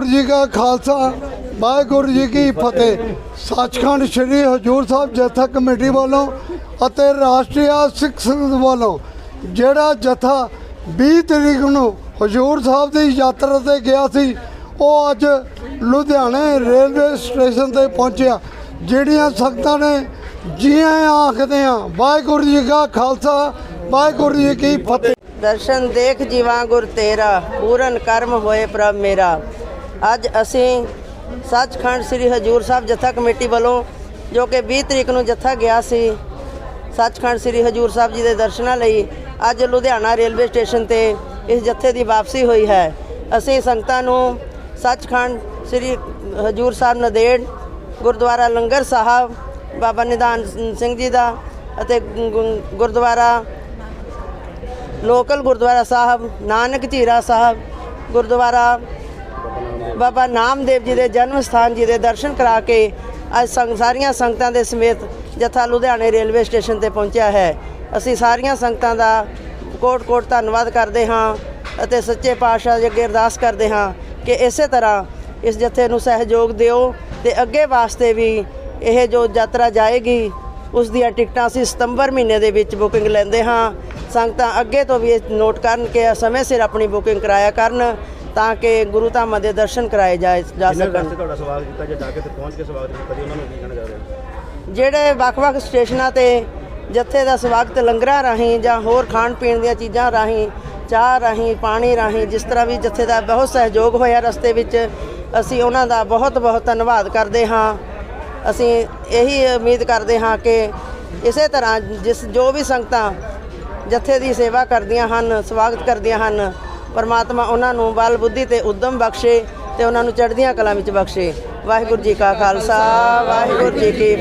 ਗੁਰੂ ਜੀ ਕਾ ਖਾਲਸਾ, ਵਾਹਿਗੁਰੂ ਜੀ ਕੀ ਫਤਿਹ। ਸੱਚਖੰਡ ਸ੍ਰੀ ਹਜੂਰ ਸਾਹਿਬ ਜਥਾ ਕਮੇਟੀ ਵੱਲੋਂ ਅਤੇ ਰਾਸ਼ਟਰੀ ਸਿੱਖ ਸੰਗਤ ਵੱਲੋਂ ਜਿਹੜਾ ਜਥਾ 20 ਤਰੀਕ ਨੂੰ ਹਜੂਰ ਸਾਹਿਬ ਦੀ ਯਾਤਰਾ ਤੇ ਗਿਆ ਸੀ, ਉਹ ਅੱਜ ਲੁਧਿਆਣੇ ਰੇਲਵੇ ਸਟੇਸ਼ਨ ਤੇ ਪਹੁੰਚਿਆ। ਜਿਹੜੀਆਂ ਸੰਗਤਾਂ ਨੇ ਜੀਆਂ ਆਖਦੇ ਆ, ਵਾਹਿਗੁਰੂ ਜੀ ਕਾ ਖਾਲਸਾ, ਵਾਹਿਗੁਰੂ ਜੀ ਕੀ ਫਤਿਹ। ਦਰਸ਼ਨ ਦੇਖ ਜੀਵਾਂ ਗੁਰ ਤੇਰਾ, ਪੂਰਨ ਕਰਮ ਹੋਏ ਪ੍ਰਭ ਮੇਰਾ। ਅੱਜ ਅਸੀਂ ਸੱਚਖੰਡ ਸ੍ਰੀ ਹਜੂਰ ਸਾਹਿਬ ਜਥਾ ਕਮੇਟੀ ਵੱਲੋਂ, ਜੋ ਕਿ 20 ਤਰੀਕ ਨੂੰ ਜਥਾ ਗਿਆ ਸੀ, ਸੱਚਖੰਡ ਸ੍ਰੀ ਹਜੂਰ ਸਾਹਿਬ ਜੀ ਦੇ ਦਰਸ਼ਨਾਂ ਲਈ, ਅੱਜ ਲੁਧਿਆਣਾ ਰੇਲਵੇ ਸਟੇਸ਼ਨ ਤੇ ਇਸ ਜਥੇ ਦੀ ਵਾਪਸੀ ਹੋਈ ਹੈ। ਅਸੀਂ ਸੰਗਤਾਂ ਨੂੰ ਸੱਚਖੰਡ ਸ੍ਰੀ ਹਜੂਰ ਸਾਹਿਬ ਨਦੇੜ, ਗੁਰਦੁਆਰਾ ਲੰਗਰ ਸਾਹਿਬ, ਬਾਬਾ ਨਿਦਾਨ ਸਿੰਘ ਜੀ ਦਾ ਅਤੇ ਗੁਰਦੁਆਰਾ ਲੋਕਲ ਗੁਰਦੁਆਰਾ ਸਾਹਿਬ, ਨਾਨਕ ਝੀਰਾ ਸਾਹਿਬ, ਗੁਰਦੁਆਰਾ ਬਾਬਾ ਨਾਮਦੇਵ ਜੀ ਦੇ ਜਨਮ ਸਥਾਨ ਜੀ ਦੇ ਦਰਸ਼ਨ ਕਰਾ ਕੇ ਅੱਜ ਸੰਗ ਸਾਰੀਆਂ ਸੰਗਤਾਂ ਦੇ ਸਮੇਤ ਜਥਾ ਲੁਧਿਆਣੇ ਰੇਲਵੇ ਸਟੇਸ਼ਨ ਤੇ ਪਹੁੰਚਿਆ ਹੈ। ਅਸੀਂ ਸਾਰੀਆਂ ਸੰਗਤਾਂ ਦਾ ਕੋਟ-ਕੋਟ ਧੰਨਵਾਦ ਕਰਦੇ ਹਾਂ ਅਤੇ ਸੱਚੇ ਪਾਤਸ਼ਾਹ ਜੀ ਅੱਗੇ ਅਰਦਾਸ ਕਰਦੇ ਹਾਂ ਕਿ ਇਸੇ ਤਰ੍ਹਾਂ ਇਸ ਜਥੇ ਨੂੰ ਸਹਿਯੋਗ ਦਿਓ ਤੇ ਅੱਗੇ ਵਾਸਤੇ ਵੀ ਇਹ ਜੋ ਯਾਤਰਾ ਜਾਏਗੀ, ਉਸ ਦੀਆਂ ਟਿਕਟਾਂ ਅਸੀਂ ਸਤੰਬਰ ਮਹੀਨੇ ਦੇ ਵਿੱਚ ਬੁਕਿੰਗ ਲੈਂਦੇ ਹਾਂ। ਸੰਗਤਾਂ ਅੱਗੇ ਤੋਂ ਵੀ ਇਹ ਨੋਟ ਕਰਨ ਕਿ ਸਮੇਂ ਸਿਰ ਆਪਣੀ ਬੁਕਿੰਗ ਕਰਾਇਆ ਕਰਨ। ਤਾਂ ਕਿ ਗੁਰੂ ਧਾਮਾਂ ਦੇ ਦਰਸ਼ਨ ਕਰਾਏ ਜਾ ਜਿਨ੍ਹਾਂ ਸਕਣ। ਤੁਹਾਡਾ ਸਵਾਗਤ ਕੀਤਾ ਜਾਂ ਜਾ ਕੇ ਤੇ ਪਹੁੰਚ ਕੇ ਸਵਾਗਤ ਕੀਤਾ? ਜੀ ਉਹਨਾਂ ਨੂੰ ਕੀ ਕਹਿਣਾ ਚਾਹ ਰਹੇ ਹੋ ਜਿਹੜੇ ਵੱਖ-ਵੱਖ ਸਟੇਸ਼ਨਾਂ ਤੇ ਜਥੇ ਦਾ ਸਵਾਗਤ ਲੰਗਰਾਂ ਰਾਹੀਂ ਜਾਂ ਹੋਰ ਖਾਣ ਪੀਣ ਦੀਆਂ ਚੀਜ਼ਾਂ ਰਾਹੀਂ ਚਾਹ ਰਾਹੀਂ ਪਾਣੀ ਰਾਹੀਂ ਜਿਸ ਤਰ੍ਹਾਂ ਵੀ ਜਥੇ ਦਾ ਬਹੁਤ ਸਹਿਯੋਗ ਹੋਇਆ ਰਸਤੇ ਵਿੱਚ ਅਸੀਂ ਉਹਨਾਂ ਦਾ ਬਹੁਤ-ਬਹੁਤ ਧੰਨਵਾਦ ਕਰਦੇ ਹਾਂ। ਅਸੀਂ ਇਹੀ ਉਮੀਦ ਕਰਦੇ ਹਾਂ ਕਿ ਇਸੇ ਤਰ੍ਹਾਂ ਜਿਸ ਜੋ ਵੀ ਸੰਗਤਾਂ ਜਥੇ ਦੀ ਸੇਵਾ ਕਰਦੀਆਂ ਹਨ ਸਵਾਗਤ ਕਰਦੀਆਂ ਹਨ ਪਰਮਾਤਮਾ ਉਹਨਾਂ ਨੂੰ ਬਲ, ਬੁੱਧੀ ਤੇ ਉਦਮ ਬਖਸ਼ੇ ਤੇ ਉਹਨਾਂ ਨੂੰ ਚੜ੍ਹਦੀਆਂ ਕਲਾਂ ਵਿੱਚ ਬਖਸ਼ੇ। ਵਾਹਿਗੁਰੂ ਜੀ ਕਾ ਖਾਲਸਾ, ਵਾਹਿਗੁਰੂ ਜੀ ਕੀ